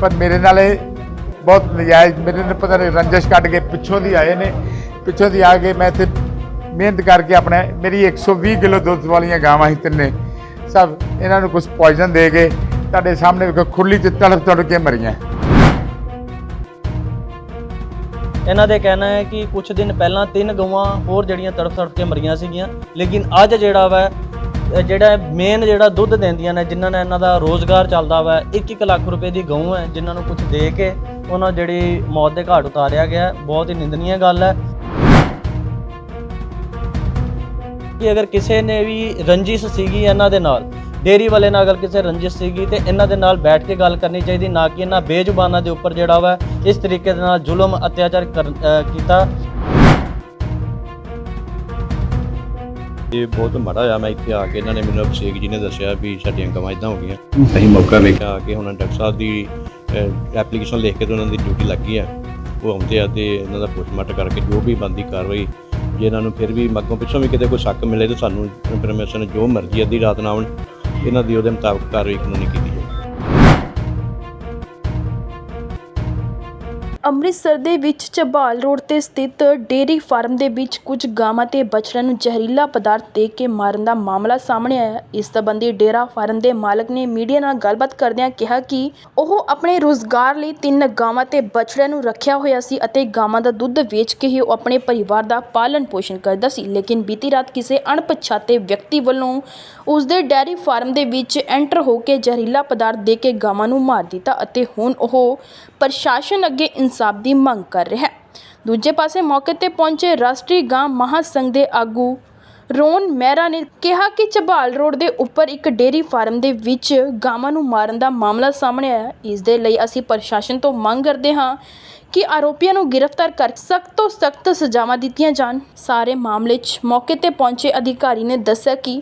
ਪਰ ਮੇਰੇ ਨਾਲ ਇਹ ਬਹੁਤ ਨਜਾਇਜ਼, ਮੇਰੇ ਨੇ ਪਤਾ ਨਹੀਂ ਰੰਜਸ਼ ਕੱਢ ਕੇ ਪਿੱਛੋਂ ਦੀ ਆਏ ਨੇ। ਪਿੱਛੋਂ ਦੀ ਆ ਕੇ ਮੈਂ ਇੱਥੇ ਮਿਹਨਤ ਕਰਕੇ ਆਪਣੇ ਮੇਰੀ 120 ਕਿਲੋ ਦੁੱਧ ਵਾਲੀਆਂ ਗਾਵਾਂ ਸੀ ਤਿੰਨੇ। ਸਭ ਇਹਨਾਂ ਨੂੰ ਕੁਝ ਪੋਇਜ਼ਨ ਦੇ ਕੇ ਤੁਹਾਡੇ ਸਾਹਮਣੇ ਵੇਖੋ, ਖੁਰਲੀ 'ਚ ਤੜਫ ਤੜਫ ਕੇ ਮਰੀਆਂ। ਇਹਨਾਂ ਦੇ ਕਹਿਣਾ ਹੈ ਕਿ ਕੁਝ ਦਿਨ ਪਹਿਲਾਂ ਤਿੰਨ ਗਊਆਂ ਹੋਰ ਜਿਹੜੀਆਂ ਤੜਫ ਤੜਫ ਕੇ ਮਰੀਆਂ ਸੀਗੀਆਂ, ਲੇਕਿਨ ਅੱਜ ਜਿਹੜਾ ਵਾ ਜਿਹੜਾ ਮੇਨ ਜਿਹੜਾ ਦੁੱਧ ਦਿੰਦੀਆਂ ਨੇ, ਜਿਨ੍ਹਾਂ ਨਾਲ ਇਹਨਾਂ ਦਾ ਰੋਜ਼ਗਾਰ ਚੱਲਦਾ ਵਾ 1-1 ਲੱਖ ਰੁਪਏ ਦੀ ਗਊ ਹੈ, ਜਿਨ੍ਹਾਂ ਨੂੰ ਕੁਝ ਦੇ ਕੇ ਉਹਨਾਂ ਜਿਹੜੀ ਮੌਤ ਦੇ ਘਾਟ ਉਤਾਰਿਆ ਗਿਆ ਬਹੁਤ ਹੀ ਨਿੰਦਨੀय ਗੱਲ ਹੈ। ਕਿ ਅਗਰ ਕਿਸੇ ਨੇ ਵੀ ਰੰਜਿਸ਼ ਸੀਗੀ ਇਹਨਾਂ ਦੇ ਨਾਲ ਡੇਰੀ ਵਾਲੇ ਨਾਲ ਅਗਰ ਕਿਸੇ ਰੰਜਿਸ਼ ਸੀਗੀ ਤੇ ਇਹਨਾਂ ਦੇ ਨਾਲ ਬੈਠ ਕੇ ਗੱਲ ਕਰਨੀ ਚਾਹੀਦੀ, ਨਾ ਕਿ ਇਹਨਾਂ ਬੇਜ਼ੁਬਾਨਾਂ ਦੇ ਉੱਪਰ ਜਿਹੜਾ ਵਾ, ਇਸ ਤਰੀਕੇ ਦੇ ਨਾਲ ਜ਼ੁਲਮ, ਅਤਿਆਚਾਰ ਕਰ- ਕੀਤਾ। ਇਹ ਬਹੁਤ ਮਾੜਾ ਹੋਇਆ ਮੈਂ ਇੱਥੇ ਆ ਕੇ ਇਹਨਾਂ ਨੇ ਮੈਨੂੰ ਅਭਿਸ਼ੇਕ ਜੀ ਨੇ ਦੱਸਿਆ ਵੀ ਸਾਡੀਆਂ ਗਵਾਂ ਇਦਾਂ ਹੋ ਗਈਆਂ। ਅਸੀਂ ਮੌਕਾ ਵੇਖਿਆ ਆ ਕੇ ਹੁਣ ਡਾਕਟਰ ਸਾਹਿਬ ਦੀ ਐਪਲੀਕੇਸ਼ਨ ਲਿਖ ਕੇ ਤੇ ਉਹਨਾਂ ਦੀ ਡਿਊਟੀ ਲੱਗੀ ਆ। ਉਹ ਆਉਂਦੇ ਆ ਤੇ ਇਹਨਾਂ ਦਾ ਪੋਸਟਮਾਰਟਮ ਕਰਕੇ ਜੋ ਵੀ ਬੰਦੀ ਕਾਰਵਾਈ ਜੇ ਇਹਨਾਂ ਨੂੰ ਫਿਰ ਵੀ ਮੱਗੋਂ ਪਿੱਛੋਂ ਵੀ ਕਿਤੇ ਕੋਈ ਸ਼ੱਕ ਮਿਲੇ ਤਾਂ ਸਾਨੂੰ ਇਨਫੋਰਮੇਸ਼ਨ ਜੋ ਮਰਜ਼ੀ ਅੱਧੀ ਰਾਤ ਨਾ ਆਉਣ। ਇਹਨਾਂ ਦੀ ਉਹਦੇ ਮੁਤਾਬਕ ਕਾਰਵਾਈ ਕਾਨੂੰਨੀ ਕੀਤੀ ਅੰਮ੍ਰਿਤਸਰ ਦੇ ਵਿੱਚ ਝਬਾਲ ਰੋਡ ਤੇ ਸਥਿਤ ਡੇਅਰੀ ਫਾਰਮ ਦੇ ਵਿੱਚ ਕੁਝ ਗਾਵਾਂ ਤੇ ਬਛੜਿਆਂ ਨੂੰ ਜ਼ਹਿਰੀਲਾ ਪਦਾਰਥ ਦੇ ਕੇ ਮਾਰਨ ਦਾ ਮਾਮਲਾ ਸਾਹਮਣੇ ਆਇਆ ਹੈ। ਇਸ ਸਬੰਧੀ ਡੇਰਾ ਫਾਰਮ ਦੇ ਮਾਲਕ ਨੇ ਮੀਡੀਆ ਨਾਲ ਗੱਲਬਾਤ ਕਰਦਿਆਂ ਕਿਹਾ ਕਿ ਉਹ ਆਪਣੇ ਰੋਜ਼ਗਾਰ ਲਈ ਤਿੰਨ ਗਾਵਾਂ ਤੇ ਬਛੜਿਆਂ ਨੂੰ ਰੱਖਿਆ ਹੋਇਆ ਸੀ ਅਤੇ ਗਾਵਾਂ ਦਾ ਦੁੱਧ ਵੇਚ ਕੇ ਹੀ ਉਹ ਆਪਣੇ ਪਰਿਵਾਰ ਦਾ ਪਾਲਣ ਪੋਸ਼ਣ ਕਰਦਾ ਸੀ ਲੇਕਿਨ ਬੀਤੀ ਰਾਤ ਕਿਸੇ ਅਣਪਛਾਤੇ ਵਿਅਕਤੀ ਵੱਲੋਂ ਉਸ ਦੇ ਡੈਰੀ ਫਾਰਮ ਦੇ ਵਿੱਚ ਐਂਟਰ ਹੋ ਕੇ ਜ਼ਹਿਰੀਲਾ ਪਦਾਰਥ ਦੇ ਕੇ ਗਾਵਾਂ ਨੂੰ ਮਾਰ ਦਿੱਤਾ ਅਤੇ ਹੁਣ ਉਹ ਪ੍ਰਸ਼ਾਸਨ ਅੱਗੇ ਇਨਸਾਫ ਦੀ ਮੰਗ ਕਰ ਰਿਹਾ ਹੈ ਦੂਜੇ ਪਾਸੇ ਮੌਕੇ ਤੇ ਪਹੁੰਚੇ ਰਾਸ਼ਟਰੀ ਗਾਂ ਮਹਾਸੰਘ ਦੇ ਆਗੂ ਰੋਨ ਮਹਿਰਾ ਨੇ ਕਿਹਾ ਕਿ ਝਬਾਲ ਰੋਡ ਦੇ ਉੱਪਰ ਇੱਕ ਡੇਰੀ ਫਾਰਮ ਦੇ ਵਿੱਚ ਗਾਵਾਂ ਨੂੰ ਮਾਰਨ ਦਾ ਮਾਮਲਾ ਸਾਹਮਣੇ ਆਇਆ ਹੈ। ਇਸ ਦੇ ਲਈ ਅਸੀਂ ਪ੍ਰਸ਼ਾਸਨ ਤੋਂ ਮੰਗ ਕਰਦੇ ਹਾਂ ਕਿ ਆਰੋਪੀਆਂ ਨੂੰ ਗ੍ਰਿਫਤਾਰ ਕਰ ਸਖਤ ਤੋਂ ਸਖਤ ਸਜ਼ਾਵਾਂ ਦਿੱਤੀਆਂ ਜਾਣ। ਸਾਰੇ ਮਾਮਲੇ 'ਚ ਮੌਕੇ ਤੇ ਪਹੁੰਚੇ ਅਧਿਕਾਰੀ ਨੇ ਦੱਸਿਆ ਕਿ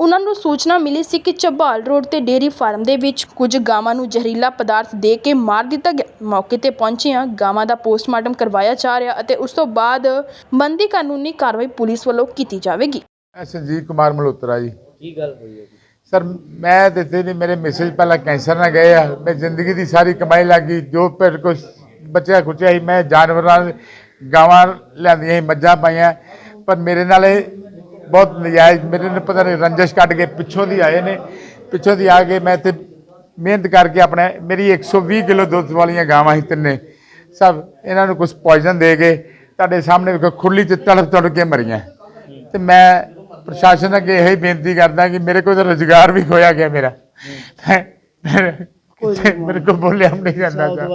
ਉਹਨਾਂ ਨੂੰ ਸੂਚਨਾ ਮਿਲੀ ਸੀ ਕਿ ਝਬਾਲ ਰੋਡ ਤੇ ਡੇਰੀ ਫਾਰਮ ਦੇ ਵਿੱਚ ਕੁਝ ਗਾਵਾਂ ਨੂੰ ਜ਼ਹਿਰੀਲਾ ਪਦਾਰਥ ਦੇ ਕੇ ਮਾਰ ਦਿੱਤਾ ਗਿਆ। ਮੌਕੇ ਤੇ ਪਹੁੰਚੀਆਂ ਗਾਵਾਂ ਦਾ ਪੋਸਟਮਾਰਟਮ ਕਰਵਾਇਆ ਜਾ ਰਿਹਾ ਅਤੇ ਉਸ ਤੋਂ ਬਾਅਦ ਬੰਦੀ ਕਾਨੂੰਨੀ ਕਾਰਵਾਈ ਪੁਲਿਸ ਵੱਲੋਂ ਕੀਤੀ ਜਾਵੇਗੀ। ਮੈਂ ਕੁਮਾਰ ਮਲਹੋਤਰਾ ਜੀ। ਕੀ ਗੱਲ ਹੋਈ ਹੈ ਸਰ ਮੈਂ ਤੇ ਤੇ ਨਹੀਂ ਮੇਰੇ ਮੈਸੇਜ ਪਹਿਲਾਂ ਕੈਂਸਰ ਨਾਲ ਗਏ ਆ। ਮੈਂ ਜ਼ਿੰਦਗੀ ਦੀ ਸਾਰੀ ਕਮਾਈ ਲੱਗੀ ਜੋ ਫਿਰ ਕੁਛ ਬਚਿਆ ਖੁੱਚਿਆ ਸੀ, ਮੈਂ ਜਾਨਵਰਾਂ ਗਾਵਾਂ ਲਿਆਂਦੀਆਂ ਸੀ, ਮੱਝਾਂ ਪਾਈਆਂ। ਪਰ ਮੇਰੇ ਨਾਲ ਇਹ ਬਹੁਤ ਨਜਾਇਜ਼, ਮੇਰੇ ਨੇ ਪਤਾ ਨਹੀਂ ਰੰਜਸ਼ ਕੱਢ ਕੇ ਪਿੱਛੋਂ ਦੀ ਆਏ ਨੇ। ਪਿੱਛੋਂ ਦੀ ਆ ਕੇ ਮੈਂ ਇੱਥੇ ਮਿਹਨਤ ਕਰਕੇ ਆਪਣੇ, ਮੇਰੀ 120 ਕਿਲੋ ਦੁੱਧ ਵਾਲੀਆਂ ਗਾਵਾਂ ਸੀ ਤਿੰਨੇ। ਸਭ ਇਹਨਾਂ ਨੂੰ ਕੁਝ ਪੋਇਜ਼ਨ ਦੇ ਕੇ ਤੁਹਾਡੇ ਸਾਹਮਣੇ ਵੇਖੋ, ਖੁਰਲੀ 'ਚ ਤੜਫ ਤੜਫ ਕੇ ਮਰੀਆਂ। ਤੇ ਮੈਂ ਪ੍ਰਸ਼ਾਸਨ ਅੱਗੇ ਇਹ ਬੇਨਤੀ ਕਰਦਾ ਕਿ ਮੇਰੇ ਕੋਲ ਤਾਂ ਰੁਜ਼ਗਾਰ ਵੀ ਖੋਇਆ ਗਿਆ ਮੇਰਾ। ਮੇਰੇ- ਮੇਰੇ ਕੋਲ ਬੋਲਿਆ ਵੀ ਨਹੀਂ ਜਾਂਦਾ ਸਰ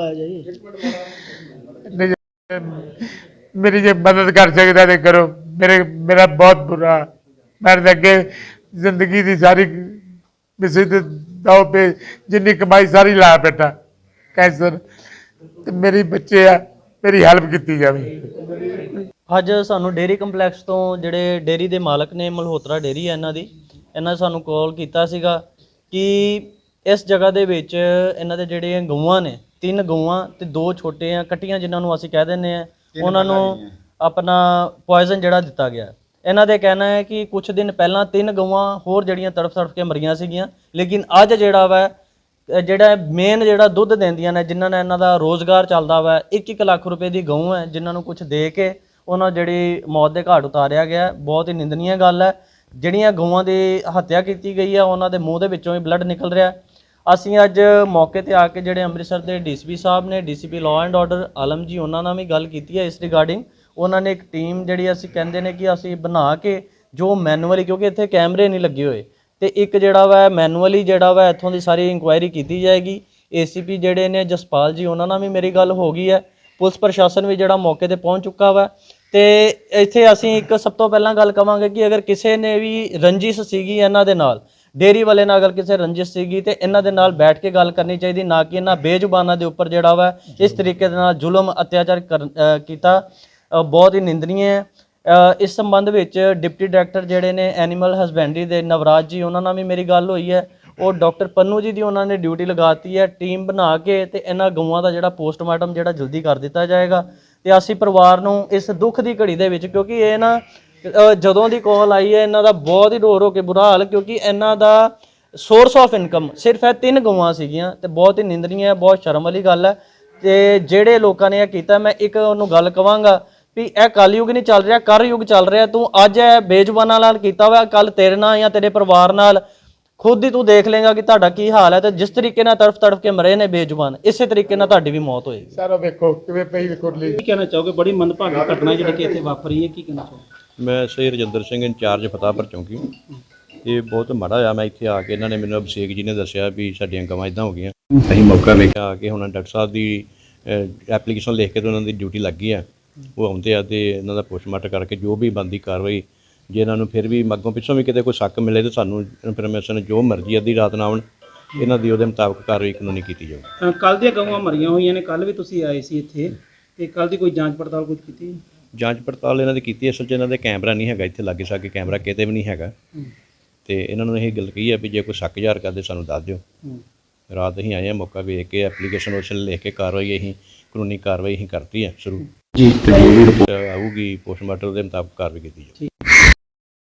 ਨਹੀਂ ਜੇ- ਮੇਰੀ ਜੇ ਮਦਦ ਕਰ ਸਕਦਾ ਤੇ ਕਰੋ। ਮੇਰੇ ਮੇਰਾ ਬਹੁਤ ਬੁਰਾ ਮੈਂ ਤਾਂ ਅੱਗੇ ਜ਼ਿੰਦਗੀ ਦੀ ਸਾਰੀ ਕਿਸੇ ਤੇ ਦਾਅ ਪੇ ਜਿੰਨੀ ਕਮਾਈ ਸਾਰੀ ਲਾ ਬੈਠਾ। ਕੈਂਸਰ ਤੇ ਮੇਰੇ ਬੱਚੇ ਆ ਮੇਰੀ ਹੈਲਪ ਕੀਤੀ ਜਾਵੇ। ਅੱਜ ਸਾਨੂੰ ਡੇਰੀ ਕੰਪਲੈਕਸ ਤੋਂ ਜਿਹੜੇ ਡੇਰੀ ਦੇ ਮਾਲਕ ਨੇ ਮਲਹੋਤਰਾ ਡੇਰੀ ਹੈ ਇਹਨਾਂ ਦੀ ਇਹਨਾਂ ਨੇ ਸਾਨੂੰ ਕਾਲ ਕੀਤਾ ਸੀਗਾ ਕਿ ਇਸ ਜਗ੍ਹਾ ਦੇ ਵਿੱਚ ਇਹਨਾਂ ਦੇ ਜਿਹੜੇ ਗਊਆਂ ਨੇ ਤਿੰਨ ਗਊਆਂ ਤੇ ਦੋ ਛੋਟੇ ਆ ਕੱਟੀਆਂ ਜਿਨ੍ਹਾਂ ਨੂੰ ਅਸੀਂ ਕਹਿ ਦਿੰਦੇ ਆ ਉਹਨਾਂ ਨੂੰ ਆਪਣਾ ਪੋਇਜ਼ਨ ਜਿਹੜਾ ਦਿੱਤਾ ਗਿਆ ਇਹਨਾਂ ਦੇ ਕਹਿਣਾ ਹੈ ਕਿ ਕੁਝ ਦਿਨ ਪਹਿਲਾਂ ਤਿੰਨ ਗਊਆਂ ਹੋਰ ਜਿਹੜੀਆਂ ਤੜਫ ਤੜਫ ਕੇ ਮਰੀਆਂ ਸੀਗੀਆਂ ਲੇਕਿਨ ਅੱਜ ਜਿਹੜਾ ਵਾ ਜਿਹੜਾ ਮੇਨ ਜਿਹੜਾ ਦੁੱਧ ਦਿੰਦੀਆਂ ਨੇ ਜਿਨ੍ਹਾਂ ਨਾਲ ਇਹਨਾਂ ਦਾ ਰੋਜ਼ਗਾਰ ਚੱਲਦਾ ਵਾ 1-1 ਲੱਖ ਰੁਪਏ ਦੀ ਗਊ ਹੈ ਜਿਨ੍ਹਾਂ ਨੂੰ ਕੁਝ ਦੇ ਕੇ ਉਹਨਾਂ ਜਿਹੜੀ ਮੌਤ ਦੇ ਘਾਟ ਉਤਾਰਿਆ ਗਿਆ। ਬਹੁਤ ਹੀ ਨਿੰਦਨੀय ਗੱਲ ਹੈ ਜਿਹੜੀਆਂ ਗਊਆਂ ਦੀ ਹੱਤਿਆ ਕੀਤੀ ਗਈ ਹੈ ਉਹਨਾਂ ਦੇ ਮੂੰਹ ਦੇ ਵਿੱਚੋਂ ਹੀ ਬਲੱਡ ਨਿਕਲ ਰਿਹਾ। ਅਸੀਂ ਅੱਜ ਮੌਕੇ ਤੇ ਆ ਕੇ ਜਿਹੜੇ ਅੰਮ੍ਰਿਤਸਰ ਦੇ ਡੀਸੀਪੀ ਸਾਹਿਬ ਨੇ, DCP law and order Alam ji, ਉਹਨਾਂ ਨਾਲ ਵੀ ਗੱਲ ਕੀਤੀ ਹੈ ਇਸ ਰਿਗਾਰਡਿੰਗ ਉਹਨਾਂ ਨੇ ਇੱਕ ਟੀਮ ਜਿਹੜੀ ਅਸੀਂ ਕਹਿੰਦੇ ਨੇ ਕਿ ਅਸੀਂ ਬਣਾ ਕੇ ਜੋ ਮੈਨੂਅਲੀ ਕਿਉਂਕਿ ਇੱਥੇ ਕੈਮਰੇ ਨਹੀਂ ਲੱਗੇ ਹੋਏ। ਤੇ ਇੱਕ ਜਿਹੜਾ ਵਾ ਮੈਨੂਅਲੀ ਜਿਹੜਾ ਵਾ, ਇੱਥੋਂ ਦੀ ਸਾਰੀ ਇਨਕੁਆਇਰੀ ਕੀਤੀ ਜਾਏਗੀ। ਏਸੀਪੀ ਜਿਹੜੇ ਨੇ, ਜਸਪਾਲ ਜੀ, ਉਹਨਾਂ ਨਾਲ ਵੀ ਮੇਰੀ ਗੱਲ ਹੋ ਗਈ ਹੈ। ਪੁਲਿਸ ਪ੍ਰਸ਼ਾਸਨ ਵੀ ਜਿਹੜਾ ਮੌਕੇ ਤੇ ਪਹੁੰਚ ਚੁੱਕਾ ਵਾ। ਤੇ ਇੱਥੇ ਅਸੀਂ ਇੱਕ ਸਭ ਤੋਂ ਪਹਿਲਾਂ ਗੱਲ ਕਵਾਂਗੇ ਕਿ ਅਗਰ ਕਿਸੇ ਨੇ ਵੀ ਰੰਜਿਸ਼ ਸੀਗੀ ਇਹਨਾਂ ਦੇ ਨਾਲ ਡੇਰੀ ਵਾਲੇ ਨਾਲ ਅਗਰ ਕਿਸੇ ਰੰਜਿਸ਼ ਸੀਗੀ ਤੇ ਇਹਨਾਂ ਦੇ ਨਾਲ ਬੈਠ ਕੇ ਗੱਲ ਕਰਨੀ ਚਾਹੀਦੀ, ਨਾ ਕਿ ਇਹਨਾਂ ਬੇਜ਼ੁਬਾਨਾਂ ਦੇ ਉੱਪਰ ਜਿਹੜਾ ਵਾ, ਇਸ ਤਰੀਕੇ ਦੇ ਨਾਲ ਜ਼ੁਲਮ ਅਤਿਆਚਾਰ ਕਰ- ਕੀਤਾ। ਬਹੁਤ ਹੀ ਨਿੰਦਨੀय ਹੈ ਇਸ ਸੰਬੰਧ ਵਿੱਚ ਡਿਪਟੀ ਡਾਇਰੈਕਟਰ ਜਿਹੜੇ ਨੇ, ਐਨੀਮਲ ਹਸਬੈਂਡਰੀ ਦੇ ਨਵਰਾਜ ਜੀ, ਉਹਨਾਂ ਨਾਲ ਵੀ ਮੇਰੀ ਗੱਲ ਹੋਈ ਹੈ। ਉਹ ਡਾਕਟਰ ਪੰਨੂ ਜੀ ਦੀ ਉਹਨਾਂ ਨੇ ਡਿਊਟੀ ਲਗਾਤੀ ਹੈ, ਟੀਮ ਬਣਾ ਕੇ ਤੇ ਇਹਨਾਂ ਗਊਆਂ ਦਾ ਜਿਹੜਾ ਪੋਸਟਮਾਰਟਮ ਜਿਹੜਾ ਜਲਦੀ ਕਰ ਦਿੱਤਾ ਜਾਏਗਾ। ਤੇ ਅਸੀਂ ਪਰਿਵਾਰ ਨੂੰ ਇਸ ਦੁੱਖ ਦੀ ਘੜੀ ਦੇ ਵਿੱਚ, ਕਿਉਂਕਿ ਇਹ ਨਾ ਜਦੋਂ ਦੀ ਕਾਲ ਆਈ ਹੈ ਇਹਨਾਂ ਦਾ ਬਹੁਤ ਹੀ ਰੋ ਰੋ ਕੇ ਬੁਰਾ ਹਾਲ ਕਿਉਂਕਿ ਇਹਨਾਂ ਦਾ ਸੋਰਸ ਆਫ ਇਨਕਮ ਸਿਰਫ ਇਹ ਤਿੰਨ ਗਊਆਂ ਸੀਗੀਆਂ ਤੇ ਬਹੁਤ ਹੀ ਨਿੰਦਣੀय ਹੈ ਬਹੁਤ ਸ਼ਰਮ ਵਾਲੀ ਗੱਲ ਹੈ। ਤੇ ਜਿਹੜੇ ਲੋਕਾਂ ਨੇ ਇਹ ਕੀਤਾ ਮੈਂ ਇੱਕ ਉਹਨੂੰ ਗੱਲ ਕਵਾਂਗਾ ਵੀ ਇਹ ਕਲਯੁਗ ਨਹੀਂ ਚੱਲ ਰਿਹਾ ਕਰ ਯੁਗ ਚੱਲ ਰਿਹਾ। ਤੂੰ ਅੱਜ ਇਹ ਬੇਜ਼ੁਬਾਨਾਂ ਨਾਲ ਕੀਤਾ ਹੋਇਆ ਕੱਲ ਤੇਰੇ ਨਾਲ ਜਾਂ ਤੇਰੇ ਪਰਿਵਾਰ ਨਾਲ। ਖੁਦ ਹੀ ਤੂੰ ਦੇਖ ਲੇਗਾ ਕਿ ਤੁਹਾਡਾ ਕੀ ਹਾਲ ਹੈ ਤੇ ਜਿਸ ਤਰੀਕੇ ਨਾਲ ਤੜਫ ਤੜਫ ਕੇ ਮਰੇ ਨੇ ਬੇਜ਼ੁਬਾਨ ਇਸੇ ਤਰੀਕੇ ਨਾਲ ਤੁਹਾਡੀ ਵੀ ਮੌਤ ਹੋਏਗੀ। ਸਰ ਉਹ ਵੇਖੋ ਕਿਵੇਂ ਪਈ ਵੇਖੋ ਲਈ ਕੀ ਕਹਿਣਾ ਚਾਹੋਗੇ? ਬੜੀ ਮੰਦਭਾਗੀ ਘਟਨਾ ਜਿਹੜੀ ਕਿ ਇੱਥੇ ਵਾਪਰੀ ਹੈ ਕੀ ਕਹਿਣਾ ਚਾਹੋਗੇ? ਮੈਂ ਸਹੀ ਰਜਿੰਦਰ ਸਿੰਘ ਇੰਚਾਰਜ ਫਤਾਹਪੁਰ ਚੌਂਕੀ। ਇਹ ਬਹੁਤ ਮਾੜਾ ਹੋਇਆ, ਮੈਂ ਇੱਥੇ ਆ ਕੇ ਇਹਨਾਂ ਨੇ ਮੈਨੂੰ ਅਭਿਸ਼ੇਕ ਜੀ ਨੇ ਦੱਸਿਆ ਵੀ ਸਾਡੀਆਂ ਗਵਾਂ ਇਦਾਂ ਹੋ ਗਈਆਂ। ਅਸੀਂ ਮੌਕਾ ਵੇਖਿਆ, ਆ ਕੇ ਹੁਣ ਡਾਕਟਰ ਸਾਹਿਬ ਦੀ ਐਪਲੀਕੇਸ਼ਨ ਲਿਖ ਕੇ ਤੇ ਉਹਨਾਂ ਦੀ ਡਿਊਟੀ ਲੱਗੀ ਆ। ਉਹ ਆਉਂਦੇ ਆ ਤੇ ਇਹਨਾਂ ਦਾ ਪੋਸਟਮਾਰਟਮ ਕਰਕੇ ਜੋ ਵੀ ਬੰਦੀ ਕਾਰਵਾਈ, ਜੇ ਇਹਨਾਂ ਨੂੰ ਫਿਰ ਵੀ ਮੱਗੋਂ ਪਿੱਛੋਂ ਵੀ ਕਿਤੇ ਕੋਈ ਸ਼ੱਕ ਮਿਲੇ ਤੇ ਸਾਨੂੰ ਇਨਫੋਰਮੇਸ਼ਨ ਜੋ ਮਰਜ਼ੀ ਅੱਧੀ ਰਾਤ ਨਾ ਆਉਣ, ਇਹਨਾਂ ਦੀ ਉਹਦੇ ਮੁਤਾਬਕ ਕਾਰਵਾਈ ਕਾਨੂੰਨੀ ਕੀਤੀ ਜਾਊ। ਕੱਲ ਦੀਆਂ ਗਊਆਂ ਮਰੀਆਂ ਹੋਈਆਂ ਨੇ ਕੱਲ ਵੀ ਤੁਸੀਂ ਆਏ ਸੀ ਇੱਥੇ, ਤੇ ਕੱਲ ਦੀ ਕੋਈ ਜਾਂਚ ਪੜਤਾਲ ਕੁਝ ਕੀਤੀ? ਜਾਂਚ ਪੜਤਾਲ ਇਹਨਾਂ ਦੀ ਕੀਤੀ ਅਸਲ 'ਚ ਇਹਨਾਂ ਦੇ ਕੈਮਰਾ ਨਹੀਂ ਹੈਗਾ ਇੱਥੇ ਲਾਗੇ ਸਾਗੇ ਕੈਮਰਾ ਕਿਤੇ ਵੀ ਨਹੀਂ ਹੈਗਾ। ਤੇ ਇਹਨਾਂ ਨੂੰ ਇਹ ਗੱਲ ਕਹੀ ਹੈ ਵੀ ਜੇ ਕੋਈ ਸ਼ੱਕ ਜ਼ਾਹਰ ਕਰਦੇ ਸਾਨੂੰ ਦੱਸ ਦਿਓ। ਰਾਤ ਅਸੀਂ ਆਏ ਹਾਂ ਮੌਕਾ ਵੇਖ ਕੇ ਐਪਲੀਕੇਸ਼ਨ ਉਸ ਲਿਖ ਕੇ ਕਾਰਵਾਈ ਅਸੀਂ ਕਾਨੂੰਨੀ ਕਾਰਵਾਈ ਅਸੀਂ ਕਰਤੀ ਹੈ ਸ਼ੁਰੂ। ਜੀ ਤੇ ਵੀ ਆਊਗੀ ਪੋਸਟਮਾਰਟਮ ਦੇ ਮੁਤਾਬਕ ਕਾਰਵਾਈ ਕੀਤੀ ਜਾਊਗੀ